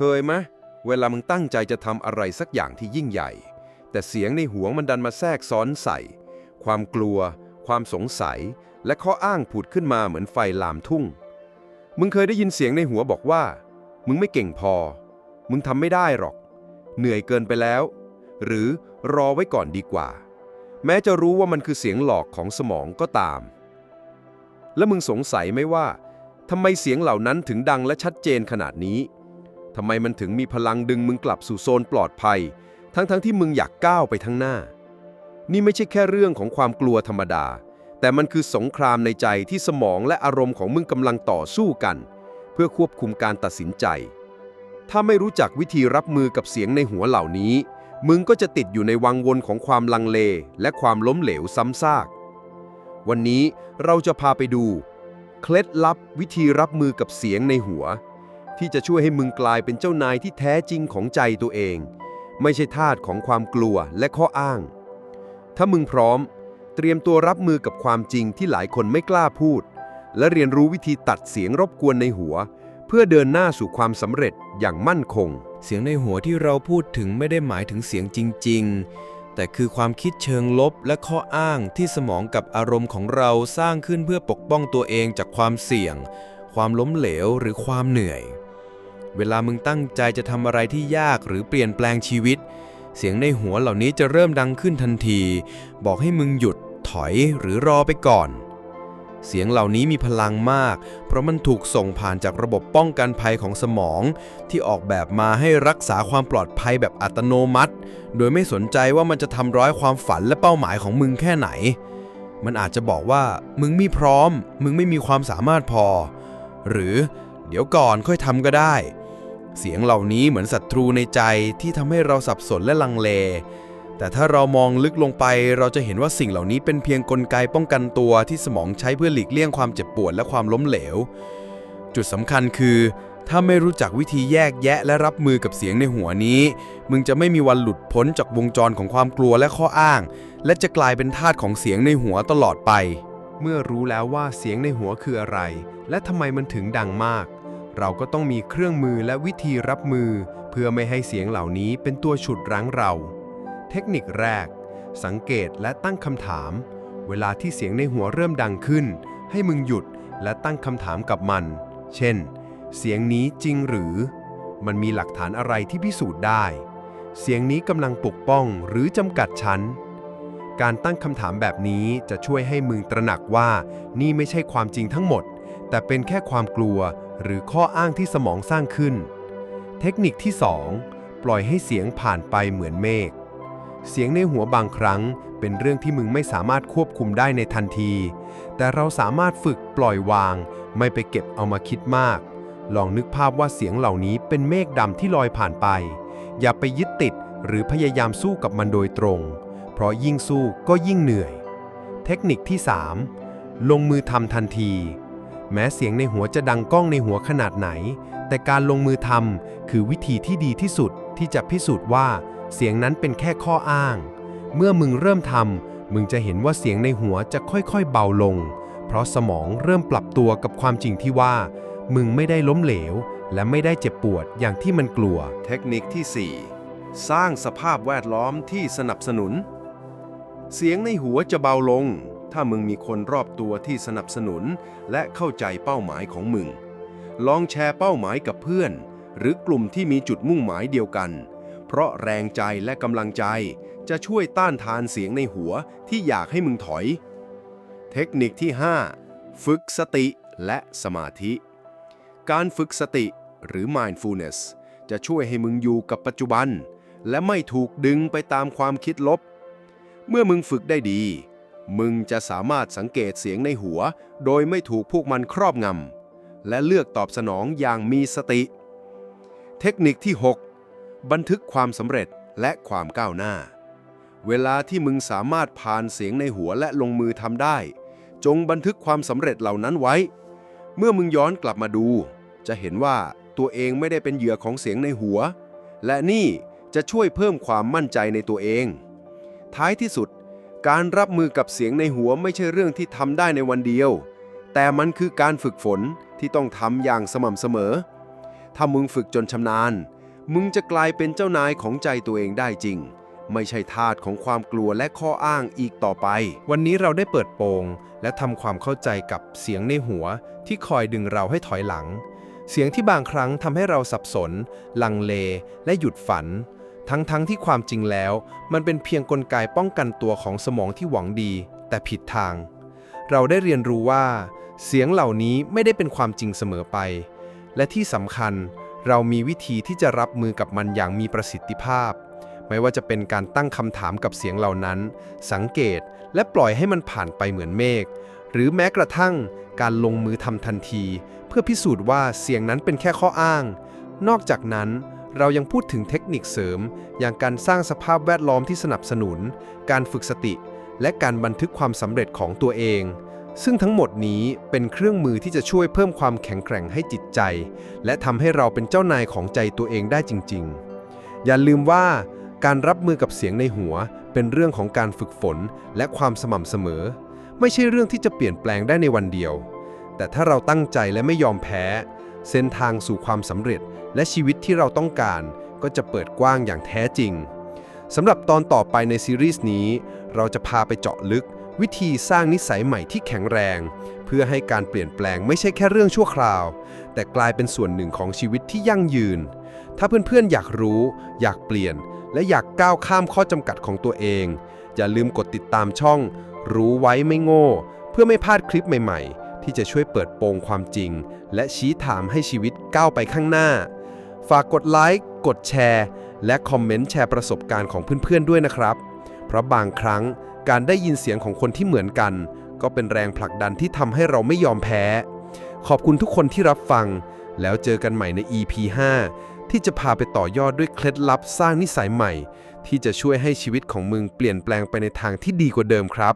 เคยไหมเวลามึงตั้งใจจะทำอะไรสักอย่างที่ยิ่งใหญ่ แต่เสียงในหัวมันดันมาแทรกซ้อนใส่ ความกลัว ความสงสัย และข้ออ้างผุดขึ้นมาเหมือนไฟลามทุ่ง มึงเคยได้ยินเสียงในหัวบอกว่า มึงไม่เก่งพอ มึงทำไม่ได้หรอก เหนื่อยเกินไปแล้ว หรือรอไว้ก่อนดีกว่า แม้จะรู้ว่ามันคือเสียงหลอกของสมองก็ตาม แล้วมึงสงสัยไหมว่าทำไมเสียงเหล่านั้นถึงดังและชัดเจนขนาดนี้ ทำไมมันถึงมีพลังดึงมึงกลับสู่โซนปลอดภัย ทั้งๆทที่มึงอยากก้าวไปข้งหน้า นี่ไม่ใช่แค่เรื่องของความกลัวธรรมดา แต่มันคือสงครามในใจที่สมองและอารมณ์ของมึงกำลังต่อสู้กัน เพื่อควบคุมการตัดสินใจ ถ้าไม่รู้จักวิธีรับมือกับเสียงในหัวเหล่านี้ มึงก็จะติดอยู่ในวังวนของความลังเล และความล้มเหลวซ้ำซาก วันนี้เราจะพาไปดู เคล็ดลับวิธีรับมือกับเสียงในหัว ที่จะช่วยให้มึงกลายเป็นเจ้านายที่แท้จริงของใจตัวเอง ไม่ใช่ทาสของความกลัวและข้ออ้าง ถ้ามึงพร้อม เตรียมตัวรับมือกับความจริงที่หลายคนไม่กล้าพูด และเรียนรู้วิธีตัดเสียงรบกวนในหัว เพื่อเดินหน้าสู่ความสำเร็จอย่างมั่นคง เสียงในหัวที่เราพูดถึงไม่ได้หมายถึงเสียงจริง ๆ แต่คือความคิดเชิงลบและข้ออ้างที่สมองกับอารมณ์ของเราสร้างขึ้นเพื่อปกป้องตัวเองจากความเสี่ยงความล้มเหลวหรือความเหนื่อย เวลามึงตั้งใจจะทำอะไรที่ยากหรือเปลี่ยนแปลงชีวิต เสียงในหัวเหล่านี้จะเริ่มดังขึ้นทันที บอกให้มึงหยุดถอยหรือรอไปก่อน เสียงเหล่านี้มีพลังมาก เพราะมันถูกส่งผ่านจากระบบป้องกันภัยของสมอง ที่ออกแบบมาให้รักษาความปลอดภัยแบบอัตโนมัติ โดยไม่สนใจว่ามันจะทำร้ายความฝันและเป้าหมายของมึงแค่ไหน มันอาจจะบอกว่า มึงไม่พร้อม มึงไม่มีความสามารถพอ หรือ เดี๋ยวก่อนค่อยทำก็ได้ เสียงเหล่านี้เหมือนศัตรูในใจที่ทำให้เราสับสนและลังเล แต่ถ้าเรามองลึกลงไปเราจะเห็นว่าสิ่งเหล่านี้เป็นเพียงกลไกป้องกันตัวที่สมองใช้เพื่อหลีกเลี่ยงความเจ็บปวดและความล้มเหลว จุดสำคัญคือ ถ้าไม่รู้จักวิธีแยกแยะและรับมือกับเสียงในหัวนี้ มึงจะไม่มีวันหลุดพ้นจากวงจรของความกลัวและข้ออ้าง และจะกลายเป็นทาสของเสียงในหัวตลอดไป เมื่อรู้แล้วว่าเสียงในหัวคืออะไร และทำไมมันถึงดังมาก เราก็ต้องมีเครื่องมือและวิธีรับมือ เพื่อไม่ให้เสียงเหล่านี้เป็นตัวฉุดรั้งเรา เทคนิคแรก สังเกตและตั้งคำถาม เวลาที่เสียงในหัวเริ่มดังขึ้น ให้มึงหยุดและตั้งคำถามกับมัน เช่น เสียงนี้จริงหรือ มันมีหลักฐานอะไรที่พิสูจน์ได้ เสียงนี้กำลังปกป้องหรือจำกัดฉันการตั้งคำถามแบบนี้จะช่วยให้มึงตระหนักว่า นี่ไม่ใช่ความจริงทั้งหมด แต่เป็นแค่ความกลัว หรือข้ออ้างที่สมองสร้างขึ้น เทคนิคที่ 2 ปล่อยให้เสียงผ่านไปเหมือนเมฆ เสียงในหัวบางครั้ง เป็นเรื่องที่มึงไม่สามารถควบคุมได้ในทันที แต่เราสามารถฝึกปล่อยวาง ไม่ไปเก็บเอามาคิดมาก ลองนึกภาพว่าเสียงเหล่านี้เป็นเมฆดำที่ลอยผ่านไป อย่าไปยึดติดหรือพยายามสู้กับมันโดยตรง เพราะยิ่งสู้ก็ยิ่งเหนื่อย เทคนิคที่ 3 ลงมือทำทันที แม้เสียงในหัวจะดังก้องในหัวขนาดไหน แต่การลงมือทำคือวิธีที่ดีที่สุดที่จะพิสูจน์ว่า เสียงนั้นเป็นแค่ข้ออ้าง เมื่อมึงเริ่มทำมึงจะเห็นว่าเสียงในหัวจะค่อยๆเบาลง เพราะสมองเริ่มปรับตัวกับความจริงที่ว่า มึงไม่ได้ล้มเหลว และไม่ได้เจ็บปวดอย่างที่มันกลัว เทคนิคที่ 4 สร้างสภาพแวดล้อมที่สนับสนุน เสียงในหัวจะเบาลง ถ้ามึงมีคนรอบตัวที่สนับสนุน และเข้าใจเป้าหมายของมึง ลองแชร์เป้าหมายกับเพื่อน หรือกลุ่มที่มีจุดมุ่งหมายเดียวกัน เพราะแรงใจและกำลังใจจะช่วยต้านทานเสียงในหัวที่อยากให้มึงถอย เทคนิคที่ 5 ฝึกสติและสมาธิ การฝึกสติหรือ mindfulness จะช่วยให้มึงอยู่กับปัจจุบัน และไม่ถูกดึงไปตามความคิดลบ เมื่อมึงฝึกได้ดี มึงจะสามารถสังเกตเสียงในหัว โดยไม่ถูกพวกมันครอบงำ และเลือกตอบสนองอย่างมีสติ เทคนิคที่ 6 บันทึกความสำเร็จและความก้าวหน้า เวลาที่มึงสามารถผ่านเสียงในหัวและลงมือทำได้ จงบันทึกความสำเร็จเหล่านั้นไว้ เมื่อมึงย้อนกลับมาดู จะเห็นว่าตัวเองไม่ได้เป็นเหยื่อของเสียงในหัว และนี่จะช่วยเพิ่มความมั่นใจในตัวเอง ท้ายที่สุด การรับมือกับเสียงในหัวไม่ใช่เรื่องที่ทำได้ในวันเดียว แต่มันคือการฝึกฝนที่ต้องทำอย่างสม่ำเสมอ ถ้ามึงฝึกจนชำนาญ มึงจะกลายเป็นเจ้านายของใจตัวเองได้จริง ไม่ใช่ทาสของความกลัวและข้ออ้างอีกต่อไป วันนี้เราได้เปิดโปง และทำความเข้าใจกับเสียงในหัวที่คอยดึงเราให้ถอยหลัง เสียงที่บางครั้งทำให้เราสับสน ลังเล และหยุดฝัน ทั้งๆทที่ความจริงแล้ว มันเป็นเพียงกลไกป้องกันตัวของสมองที่หวังดี แต่ผิดทาง เราได้เรียนรู้ว่า เสียงเหล่านี้ไม่ได้เป็นความจริงเสมอไป และที่สำคัญ เรามีวิธีที่จะรับมือกับมันอย่างมีประสิทธิภาพ ไม่ว่าจะเป็นการตั้งคำถามกับเสียงเหล่านั้น สังเกตและปล่อยให้มันผ่านไปเหมือนเมฆหรือแม้กระทั่งการลงมือทำทันที เพื่อพิสูจน์ว่าเสียงนั้นเป็นแค่ข้ออ้าง นอกจากนั้น เรายังพูดถึงเทคนิคเสริม อย่างการสร้างสภาพแวดล้อมที่สนับสนุน การฝึกสติ และการบันทึกความสำเร็จของตัวเอง ซึ่งทั้งหมดนี้เป็นเครื่องมือที่จะช่วยเพิ่มความแข็งแกร่งให้จิตใจ และทำให้เราเป็นเจ้านายของใจตัวเองได้จริง ๆ อย่าลืมว่าการรับมือกับเสียงในหัว เป็นเรื่องของการฝึกฝนและความสม่ำเสมอ ไม่ใช่เรื่องที่จะเปลี่ยนแปลงได้ในวันเดียว แต่ถ้าเราตั้งใจและไม่ยอมแพ้ เส้นทางสู่ความสำเร็จ และชีวิตที่เราต้องการก็จะเปิดกว้างอย่างแท้จริงสำหรับตอนต่อไปในซีรีส์นี้ เราจะพาไปเจาะลึก วิธีสร้างนิสัยใหม่ที่แข็งแรง เพื่อให้การเปลี่ยนแปลงไม่ใช่แค่เรื่องชั่วคราว แต่กลายเป็นส่วนหนึ่งของชีวิตที่ยั่งยืน ถ้าเพื่อนๆอยากรู้ อยากเปลี่ยน และอยากก้าวข้ามข้อจำกัดของตัวเอง อย่าลืมกดติดตามช่อง รู้ไว้ไม่โง่ เพื่อไม่พลาดคลิปใหม่ ๆ ที่จะช่วยเปิดโปงความจริง และชี้ถามให้ชีวิตก้าวไปข้างหน้า ฝากกดไลค์ กดแชร์ และคอมเมนต์แชร์ประสบการณ์ของเพื่อนๆด้วยนะครับ เพราะบางครั้งการได้ยินเสียงของคนที่เหมือนกัน ก็เป็นแรงผลักดันที่ทำให้เราไม่ยอมแพ้ ขอบคุณทุกคนที่รับฟัง แล้วเจอกันใหม่ใน EP 5 ที่จะพาไปต่อยอดด้วยเคล็ดลับสร้างนิสัยใหม่ ที่จะช่วยให้ชีวิตของมึงเปลี่ยนแปลงไปในทางที่ดีกว่าเดิมครับ